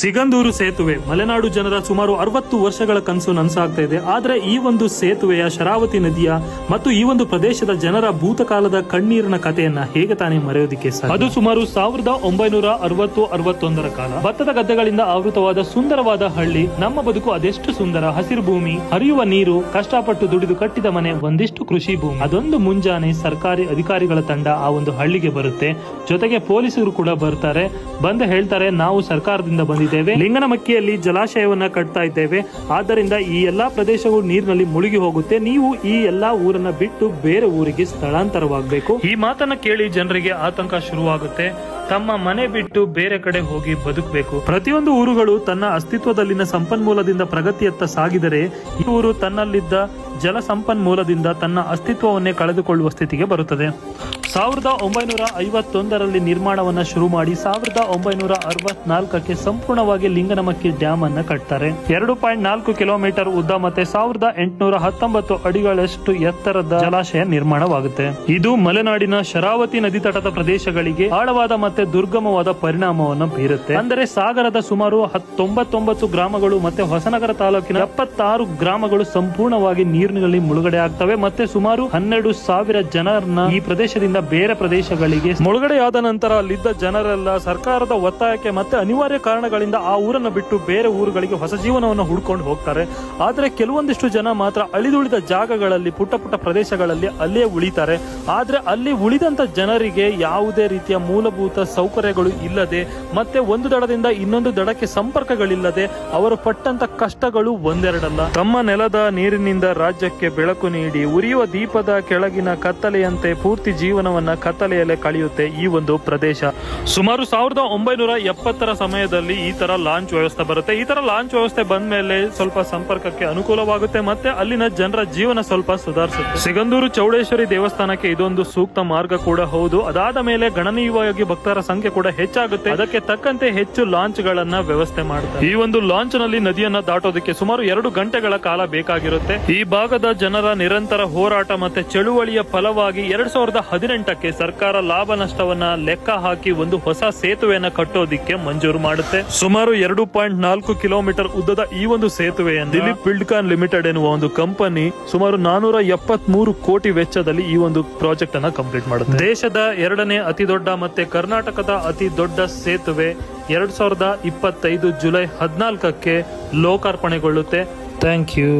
ಸಿಗಂದೂರು ಸೇತುವೆ. ಮಲೆನಾಡು ಜನರ ಸುಮಾರು ಅರವತ್ತು ವರ್ಷಗಳ ಕನಸು ನನಸಾಗ್ತಾ ಇದೆ. ಆದ್ರೆ ಈ ಒಂದು ಸೇತುವೆಯ ಶರಾವತಿ ನದಿಯ ಮತ್ತು ಈ ಒಂದು ಪ್ರದೇಶದ ಜನರ ಭೂತಕಾಲದ ಕಣ್ಣೀರಿನ ಕಥೆಯನ್ನ ಹೇಗೆ ತಾನೇ ಮರೆಯೋದಿಕ್ಕೆ ಸಾಧ್ಯ? ಅದು ಸುಮಾರು ಸಾವಿರದ ಒಂಬೈನೂರ ಅರವತ್ತು, ಅರವತ್ತೊಂದರ ಕಾಲ. ಭತ್ತದ ಗದ್ದೆಗಳಿಂದ ಆವೃತವಾದ ಸುಂದರವಾದ ಹಳ್ಳಿ. ನಮ್ಮ ಬದುಕು ಅದೆಷ್ಟು ಸುಂದರ. ಹಸಿರು ಭೂಮಿ, ಹರಿಯುವ ನೀರು, ಕಷ್ಟಪಟ್ಟು ದುಡಿದು ಕಟ್ಟಿದ ಮನೆ, ಒಂದಿಷ್ಟು ಕೃಷಿ ಭೂಮಿ. ಅದೊಂದು ಮುಂಜಾನೆ ಸರ್ಕಾರಿ ಅಧಿಕಾರಿಗಳ ತಂಡ ಆ ಒಂದು ಹಳ್ಳಿಗೆ ಬರುತ್ತೆ. ಜೊತೆಗೆ ಪೊಲೀಸರು ಕೂಡ ಬರ್ತಾರೆ. ಬಂದು ಹೇಳ್ತಾರೆ, ನಾವು ಸರ್ಕಾರದಿಂದ ಬಂದಿದ್ದೇವೆ. ಲಿಂಗನಮಕ್ಕಿಯಲ್ಲಿ ಜಲಾಶಯವನ್ನ ಕಟ್ತಾ ಇದ್ದೇವೆ. ಆದ್ದರಿಂದ ಈ ಎಲ್ಲಾ ಪ್ರದೇಶವು ನೀರಿನಲ್ಲಿ ಮುಳುಗಿ ಹೋಗುತ್ತೆ. ನೀವು ಈ ಎಲ್ಲಾ ಊರನ್ನ ಬಿಟ್ಟು ಬೇರೆ ಊರಿಗೆ ಸ್ಥಳಾಂತರವಾಗಬೇಕು. ಈ ಮಾತನ್ನ ಕೇಳಿ ಜನರಿಗೆ ಆತಂಕ ಶುರುವಾಗುತ್ತೆ. ತಮ್ಮ ಮನೆ ಬಿಟ್ಟು ಬೇರೆ ಕಡೆ ಹೋಗಿ ಬದುಕಬೇಕು. ಪ್ರತಿಯೊಂದು ಊರುಗಳು ತನ್ನ ಅಸ್ತಿತ್ವದಲ್ಲಿನ ಸಂಪನ್ಮೂಲದಿಂದ ಪ್ರಗತಿಯತ್ತ ಸಾಗಿದರೆ ಈ ಊರು ತನ್ನಲ್ಲಿದ್ದ ಜಲ ಸಂಪನ್ಮೂಲದಿಂದ ತನ್ನ ಅಸ್ತಿತ್ವವನ್ನೇ ಕಳೆದುಕೊಳ್ಳುವ ಸ್ಥಿತಿಗೆ ಬರುತ್ತದೆ. ಸಾವಿರದ ಒಂಬೈನೂರ ಐವತ್ತೊಂದರಲ್ಲಿ ನಿರ್ಮಾಣವನ್ನ ಶುರು ಮಾಡಿ ಸಾವಿರದ ಒಂಬೈನೂರ ಅರವತ್ನಾಲ್ಕಕ್ಕೆ ಸಂಪೂರ್ಣವಾಗಿ ಲಿಂಗನಮಕ್ಕಿ ಡ್ಯಾಮ್ ಅನ್ನ ಕಟ್ತಾರೆ. ಎರಡು ಪಾಯಿಂಟ್ ನಾಲ್ಕು ಕಿಲೋಮೀಟರ್ ಉದ್ದ ಮತ್ತೆ ಸಾವಿರದ ಎಂಟುನೂರ ಹತ್ತೊಂಬತ್ತು ಅಡಿಗಳಷ್ಟು ಎತ್ತರದ ಜಲಾಶಯ ನಿರ್ಮಾಣವಾಗುತ್ತೆ. ಇದು ಮಲೆನಾಡಿನ ಶರಾವತಿ ನದಿ ತಟದ ಪ್ರದೇಶಗಳಿಗೆ ಆಳವಾದ ಮತ್ತೆ ದುರ್ಗಮವಾದ ಪರಿಣಾಮವನ್ನು ಬೀರುತ್ತೆ. ಅಂದರೆ ಸಾಗರದ ಸುಮಾರು ತೊಂಬತ್ತೊಂಬತ್ತು ಗ್ರಾಮಗಳು ಮತ್ತೆ ಹೊಸನಗರ ತಾಲೂಕಿನ ಎಪ್ಪತ್ತಾರು ಗ್ರಾಮಗಳು ಸಂಪೂರ್ಣವಾಗಿ ನೀರಿನಲ್ಲಿ ಮುಳುಗಡೆ ಆಗ್ತವೆ. ಮತ್ತೆ ಸುಮಾರು ಹನ್ನೆರಡು ಸಾವಿರ ಜನರನ್ನ ಈ ಪ್ರದೇಶದಿಂದ ಬೇರೆ ಪ್ರದೇಶಗಳಿಗೆ ಮುಳುಗಡೆಯಾದ ನಂತರ ಅಲ್ಲಿದ್ದ ಜನರೆಲ್ಲ ಸರ್ಕಾರದ ಒತ್ತಾಯಕ್ಕೆ ಮತ್ತೆ ಅನಿವಾರ್ಯ ಕಾರಣಗಳಿಂದ ಆ ಊರನ್ನು ಬಿಟ್ಟು ಬೇರೆ ಊರುಗಳಿಗೆ ಹೊಸ ಜೀವನವನ್ನು ಹುಡ್ಕೊಂಡು ಹೋಗ್ತಾರೆ. ಆದ್ರೆ ಕೆಲವೊಂದಿಷ್ಟು ಜನ ಮಾತ್ರ ಅಳಿದುಳಿದ ಜಾಗಗಳಲ್ಲಿ ಪುಟ್ಟ ಪುಟ್ಟ ಪ್ರದೇಶಗಳಲ್ಲಿ ಅಲ್ಲೇ ಉಳಿತಾರೆ. ಆದ್ರೆ ಅಲ್ಲಿ ಉಳಿದಂತ ಜನರಿಗೆ ಯಾವುದೇ ರೀತಿಯ ಮೂಲಭೂತ ಸೌಕರ್ಯಗಳು ಇಲ್ಲದೆ, ಮತ್ತೆ ಒಂದು ದಡದಿಂದ ಇನ್ನೊಂದು ದಡಕ್ಕೆ ಸಂಪರ್ಕಗಳಿಲ್ಲದೆ ಅವರು ಪಟ್ಟಂತ ಕಷ್ಟಗಳು ಒಂದೆರಡಲ್ಲ. ತಮ್ಮ ನೆಲದ ನೀರಿನಿಂದ ರಾಜ್ಯಕ್ಕೆ ಬೆಳಕು ನೀಡಿ, ಉರಿಯುವ ದೀಪದ ಕೆಳಗಿನ ಕತ್ತಲೆಯಂತೆ ಪೂರ್ತಿ ಜೀವನವನ್ನ ಕತ್ತಲೆಯಲ್ಲೇ ಕಳೆಯುತ್ತೆ ಈ ಒಂದು ಪ್ರದೇಶ. ಸುಮಾರು ಸಾವಿರದ ಒಂಬೈನೂರ ಎಪ್ಪತ್ತರ ಸಮಯದಲ್ಲಿ ಈ ತರ ಲಾಂಚ್ ವ್ಯವಸ್ಥೆ ಬರುತ್ತೆ. ಈ ತರ ಲಾಂಚ್ ವ್ಯವಸ್ಥೆ ಬಂದ ಮೇಲೆ ಸ್ವಲ್ಪ ಸಂಪರ್ಕಕ್ಕೆ ಅನುಕೂಲವಾಗುತ್ತೆ. ಮತ್ತೆ ಅಲ್ಲಿನ ಜನರ ಜೀವನ ಸ್ವಲ್ಪ ಸುಧಾರಿಸುತ್ತೆ. ಸಿಗಂದೂರು ಚೌಡೇಶ್ವರಿ ದೇವಸ್ಥಾನಕ್ಕೆ ಇದೊಂದು ಸೂಕ್ತ ಮಾರ್ಗ ಕೂಡ ಹೌದು. ಅದಾದ ಮೇಲೆ ಗಣನೀಯವಾಗಿ ಭಕ್ತರ ಸಂಖ್ಯೆ ಕೂಡ ಹೆಚ್ಚಾಗುತ್ತೆ. ಅದಕ್ಕೆ ತಕ್ಕಂತೆ ಹೆಚ್ಚು ಲಾಂಚ್ ಗಳನ್ನ ವ್ಯವಸ್ಥೆ ಮಾಡುತ್ತೆ ಈ ಒಂದು ಲಾಂಚ್ನಲ್ಲಿ ನದಿಯನ್ನ ದಾಟೋದಕ್ಕೆ ಸುಮಾರು ಎರಡು ಗಂಟೆಗಳ ಕಾಲ ಬೇಕಾಗಿರುತ್ತೆ. ಈ ಭಾಗದ ಜನರ ನಿರಂತರ ಹೋರಾಟ ಮತ್ತೆ ಚಳುವಳಿಯ ಫಲವಾಗಿ ಎರಡ್ ಸಾವಿರದ ಹದಿನೆಂಟಕ್ಕೆ ಸರ್ಕಾರ ಲಾಭ ನಷ್ಟವನ್ನ ಲೆಕ್ಕ ಹಾಕಿ ಒಂದು ಹೊಸ ಸೇತುವೆಯನ್ನ ಕಟ್ಟೋದಿಕ್ಕೆ ಮಂಜೂರು ಮಾಡುತ್ತೆ. ಸುಮಾರು ಎರಡು ಪಾಯಿಂಟ್ ನಾಲ್ಕು ಕಿಲೋಮೀಟರ್ ಉದ್ದದ ಈ ಒಂದು ಸೇತುವೆಯನ್ನು ದಿಲೀಪ್ ಬಿಲ್ಡ್ಕಾನ್ ಲಿಮಿಟೆಡ್ ಎನ್ನುವ ಒಂದು ಕಂಪನಿ ಸುಮಾರು ನಾನೂರ ಎಪ್ಪತ್ ಮೂರು ಕೋಟಿ ವೆಚ್ಚದಲ್ಲಿ ಈ ಒಂದು ಪ್ರಾಜೆಕ್ಟ್ ಅನ್ನ ಕಂಪ್ಲೀಟ್ ಮಾಡುತ್ತೆ. ದೇಶದ ಎರಡನೇ ಅತಿ ದೊಡ್ಡ ಮತ್ತೆ ಕರ್ನಾಟಕದ ಅತಿ ದೊಡ್ಡ ಸೇತುವೆ ಎರಡ್ ಸಾವಿರದ ಇಪ್ಪತ್ತೈದು ಜುಲೈ ಹದಿನಾಲ್ಕಕ್ಕೆ ಲೋಕಾರ್ಪಣೆಗೊಳ್ಳುತ್ತೆ. Thank you.